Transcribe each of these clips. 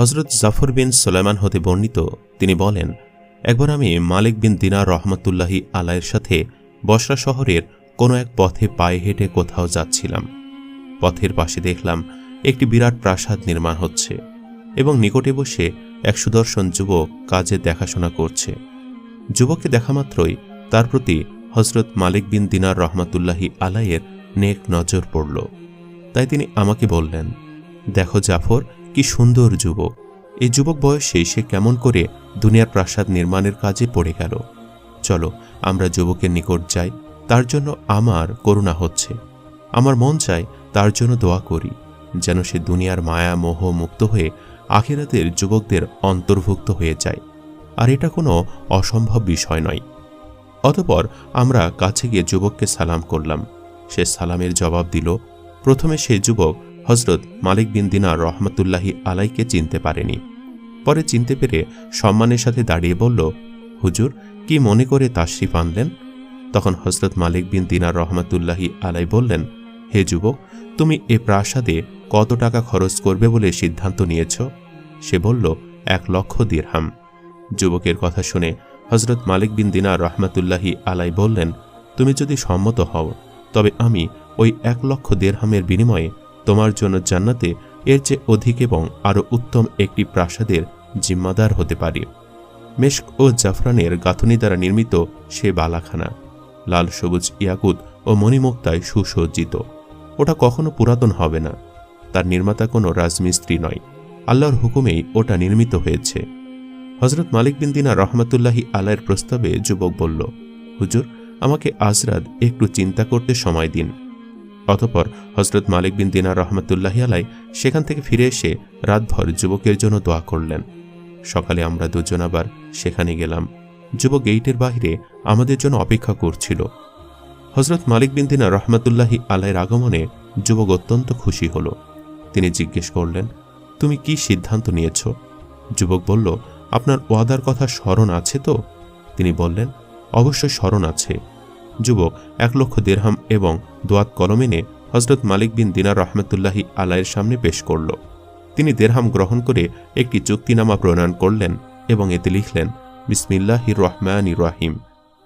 হজরত জাফর বিন সোলাইমান হতে বর্ণিত, তিনি বলেন, একবার আমি মালিক বিন দিনার রহমতুল্লাহি আলাইয়ের সাথে বসরা শহরের কোনো এক পথে পায়ে হেঁটে কোথাও যাচ্ছিলাম। পথের পাশে দেখলাম একটি বিরাট প্রাসাদ নির্মাণ হচ্ছে এবং নিকটে বসে এক সুদর্শন যুবক কাজে দেখাশোনা করছে। যুবককে দেখা মাত্রই তার প্রতি হজরত মালিক বিন দিনার রহমাতুল্লাহি আলাইয়ের নেক নজর পড়ল। তাই তিনি আমাকে বললেন, দেখো জাফর কি সুন্দর যুবক। এই যুবক বয়সে সে কেমন করে দুনিয়ার প্রাসাদ নির্মাণের কাজে পড়ে গেল। চলো, আমরা যুবকের নিকট যাই, তার জন্য আমার করুণা হচ্ছে। আমার মন চায় তার জন্য দোয়া করি, যেন সে দুনিয়ার মায়া মোহ মুক্ত হয়ে আখিরাতের যুবকদের অন্তর্ভুক্ত হয়ে যায়। আর এটা কোনো অসম্ভব বিষয় নয়। অতপর আমরা কাছে গিয়ে যুবককে সালাম করলাম। সে সালামের জবাব দিল, প্রথমে সে যুবক হজরত মালিক বিন দিনার রহমতুল্লাহি আলাইকে চিনতে পারেনি। পরে চিনতে পেরে সম্মানের সাথে দাঁড়িয়ে বলল, হুজুর, কি মনে করে তাশরিফ আনলেন? তখন হজরত মালিক বিন দিনার রহমতুল্লাহি আলাই বললেন, হে যুবক, তুমি এ প্রাসাদে কত টাকা খরচ করবে বলে সিদ্ধান্ত নিয়েছ? সে বলল, এক লক্ষ দিরহাম। যুবকের কথা শুনে হজরত মালিক বিন দিনার রহমতুল্লাহি আলাই বললেন, তুমি যদি সম্মত হও, তবে আমি ওই এক লক্ষ দেড়হামের বিনিময়ে তোমার জন্য জান্নাতে এর চেয়ে অধিক এবং আরও উত্তম একটি প্রাসাদের জিম্মাদার হতে পারি। মেশক ও জাফরানের গাঁথনি দ্বারা নির্মিত সে বালাখানা। লাল সবুজ ইয়াকুত ও মণিমুক্তায় সুসজ্জিত। ওটা কখনো পুরাতন হবে না। তার নির্মাতা কোনো রাজমিস্ত্রি নয়। আল্লাহর হুকুমেই ওটা নির্মিত হয়েছে। হজরত মালিক বিন দিনা রহমতুল্লাহি আলাইয়ের প্রস্তাবে যুবক বলল, হুজুর, আমাকে আজরাত একটু চিন্তা করতে সময় দিন। অতপর হজরত মালিক বিন দিনা রহমতুল্লাহি আলাই সেখান থেকে ফিরে এসে রাতভর যুবকের জন্য দোয়া করলেন। সকালে আমরা দুজন আবার সেখানে গেলাম। যুবক গেইটের বাহিরে আমাদের জন্য অপেক্ষা করছিল। হজরত মালিক বিন দিনা রহমতুল্লাহি আলাইয়ের আগমনে যুবক অত্যন্ত খুশি হল। তিনি জিজ্ঞেস করলেন, তুমি কি সিদ্ধান্ত নিয়েছ? যুবক বলল, আপনার ওয়াদার কথা স্মরণ আছে তো? তিনি বললেন অবশ্যই স্মরণ আছে। যুবক এক লক্ষ দেড়হাম এবং দোয়াত কলম এনে হজরত মালিক বিন দিনার রহমতুল্লাহি আলাইয়ের সামনে পেশ করল। তিনি দেড়হাম গ্রহণ করে একটি চুক্তিনামা প্রণয়ন করলেন এবং এতে লিখলেন বিসমিল্লাহি রহমান রাহিম।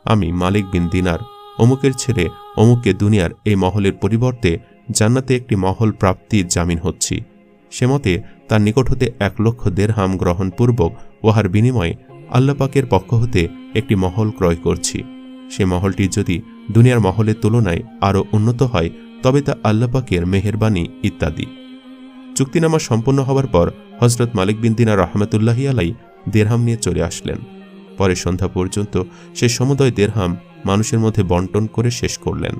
আমি মালিক বিন দিনার, অমুকের ছেলে অমুকে দুনিয়ার এই মহলের পরিবর্তে জান্নাতে একটি মহল প্রাপ্তির জামিন হচ্ছি। সে মতে তার নিকট হতে এক লক্ষ দেড়হাম গ্রহণপূর্বক উহার বিনিময়ে আল্লাপাকের পক্ষ হতে একটি মহল ক্রয় করছি। সে মহলটি যদি দুনিয়ার মহলের তুলনায় আরও উন্নত হয়, তবে তা আল্লাপাকের মেহেরবানি ইত্যাদি। চুক্তিনামা সম্পন্ন হওয়ার পর হজরত মালিক বিন দিনা রহমতুল্লাহি আলাই দেড়হাম নিয়ে চলে আসলেন। পরে সন্ধ্যা পর্যন্ত সে সমুদয় দেড়হাম মানুষের মধ্যে বন্টন করে শেষ করলেন।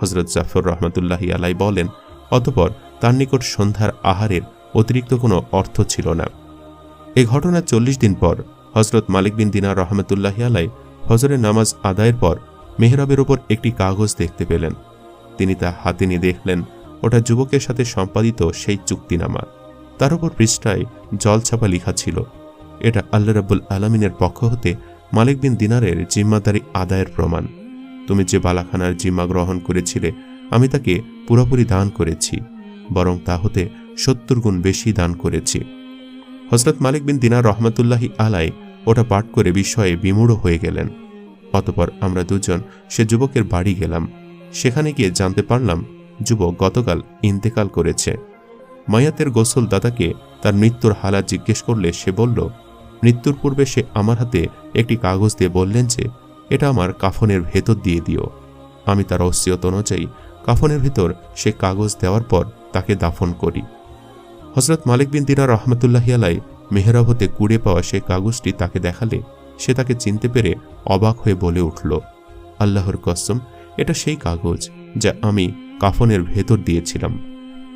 হজরত জাফর রহমতুল্লাহি আলাই বলেন, অতপর তার নিকট সন্ধ্যার আহারের অতিরিক্ত কোনো অর্থ ছিল না। এ ঘটনার চল্লিশ দিন পর হজরত মালিক বিন দিনা রহমতুল্লাহি আলাই হজরের নামাজ আদায়ের পর মেহরাবের ওপর একটি কাগজ দেখতে পেলেন। তিনি তা হাতে নিয়ে দেখলেন, ওটা যুবকের সাথে সম্পাদিত সেই চুক্তিনামা। তার উপর পৃষ্ঠায় জলছাপা লিখা ছিল, এটা আল্লাহ রাব্বুল আলমিনের পক্ষ হতে মালিক বিন দিনারের জিম্মাদারি আদায়ের প্রমাণ। তুমি যে বালাখানার জিম্মা গ্রহণ করেছিলে, আমি তাকে পুরোপুরি দান করেছি, বরং তা হতে সত্তর গুণ বেশি দান করেছি। হজরত মালিক বিন দিনার রহমতুল্লাহি আলাই ওটা পাঠ করে বিষয়ে বিমূঢ় হয়ে গেলেন। অতপর আমরা দুজন সে যুবকের বাড়ি গেলাম। সেখানে গিয়ে জানতে পারলাম, যুবক গতকাল ইন্তেকাল করেছে। মায়াতের গোসল দাদাকে তার মৃত্যুর হালা জিজ্ঞেস করলে সে বলল, মৃত্যুর পূর্বে সে আমার হাতে একটি কাগজ দিয়ে বললেন যে, এটা আমার কাফনের ভেতর দিয়ে দিও। আমি তার অসিয়ত অনুযায়ী কাফনের ভেতর সে কাগজ দেওয়ার পর তাকে দাফন করি। হজরত মালিক বিন দিনা রহমতুল্লাহি আলাই মেহরাব হতে কুড়ে পাওয়া সে কাগজটি তাকে দেখালে সে তাকে চিনতে পেরে অবাক হয়ে বলে উঠল, আল্লাহর কসম, এটা সেই কাগজ যা আমি কাফনের ভেতর দিয়েছিলাম।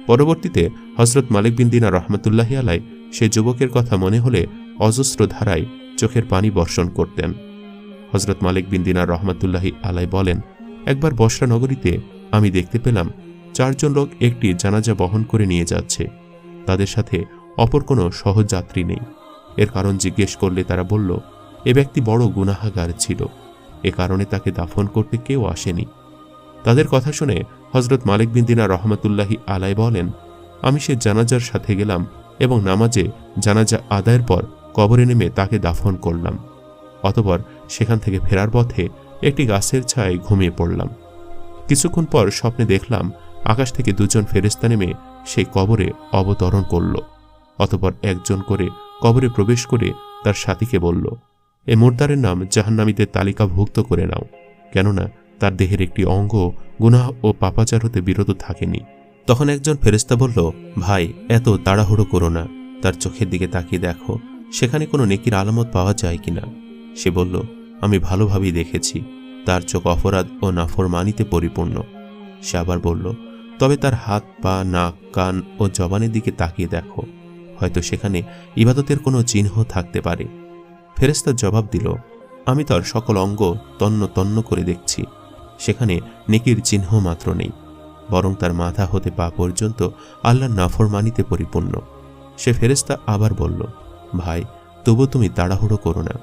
পরবর্তীতে হজরত মালিক বিন দিনা রহমতুল্লাহি আলাই সে যুবকের কথা মনে হলে অজস্র ধারায় চোখের পানি বর্ষণ করতেন। হজরত মালিক বিন দিনা রহমতুল্লাহি আলাই বলেন, একবার বসরা নগরীতে আমি দেখতে পেলাম চারজন লোক একটি জানাজা বহন করে নিয়ে যাচ্ছে। তাদের সাথে অপর কোনো সহযাত্রী নেই। এর কারণ জিজ্ঞেস করলে তারা বলল, এ ব্যক্তি বড় গুনাহাগার ছিল। এ কারণে তাকে দাফন করতে কেউ আসেনি। তাদের কথা শুনে হজরত মালিক বিন দিনা রহমতুল্লাহি আলাই বলেন, আমি সে জানাজার সাথে গেলাম এবং নামাজে জানাজা আদায়ের পর কবরে নেমে তাকে দাফন করলাম। অতপর সেখান থেকে ফেরার পথে একটি গাছের ছায় ঘুমিয়ে পড়লাম। কিছুক্ষণ পর স্বপ্নে দেখলাম আকাশ থেকে দুজন ফেরেস্তা নেমে সেই কবরে অবতরণ করল। অতপর একজন করে কবরে প্রবেশ করে তার সাথীকে বলল, এ মোর্দারের নাম জাহান্নামীদের তালিকাভুক্ত করে নাও, কেননা তার দেহের একটি অঙ্গ গুনাহ ও পাপাচার হতে বিরত থাকেনি। তখন একজন ফেরেস্তা বলল, ভাই, এত তাড়াহুড়ো করো না, তার চোখের দিকে তাকিয়ে দেখো, সেখানে কোনো নেকির আলামত পাওয়া যায় কিনা? সে বলল, আমি ভালোভাবেই দেখেছি, তার চোখ অপরাধ ও নাফরমানিতে পরিপূর্ণ। সে আবার বলল, তবে তার হাত, পা, নাক, কান ও জবানের দিকে তাকিয়ে দেখো হয়তো সেখানে ইবাদতের কোনো চিহ্ন থাকতে পারে। ফেরেস্তার জবাব দিল, আমি তার সকল অঙ্গ তন্ন তন্ন করে দেখছি। সেখানে নেকির চিহ্ন মাত্র নেই, বরং তার মাথা হতে পা পর্যন্ত আল্লাহর নাফরমানিতে পরিপূর্ণ। সে ফেরেস্তা আবার বলল, ভাই তবু তুমি তাড়াহুড়ো করো না।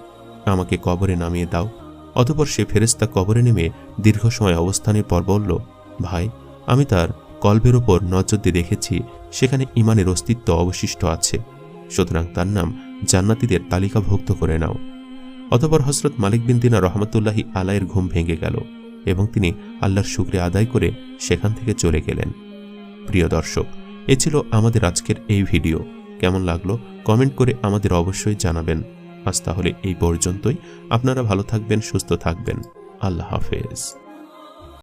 আমাকে কবরে নামিয়ে দাও। অতপর সে ফেরেস্তা কবরে নেমে দীর্ঘ সময় অবস্থানের পর বলল, ভাই, আমি তার কল্পের ওপর নজর দিয়ে দেখেছি সেখানে ইমানের অস্তিত্ব অবশিষ্ট আছে। সুতরাং তার নাম জান্নাতীদের তালিকাভুক্ত করে নাও। অতপর হজরত মালিক বিন দিনা রহমতুল্লাহি আলাইয়ের ঘুম ভেঙে গেল এবং তিনি আল্লাহর শুক্রে আদায় করে সেখান থেকে চলে গেলেন। প্রিয় দর্শক, এ ছিল আমাদের আজকের এই ভিডিও। কেমন লাগল কমেন্ট করে আমাদের অবশ্যই জানাবেন। আজ তাহলে এই পর্যন্তই। আপনারা ভালো থাকবেন, সুস্থ থাকবেন। আল্লাহ হাফেজ।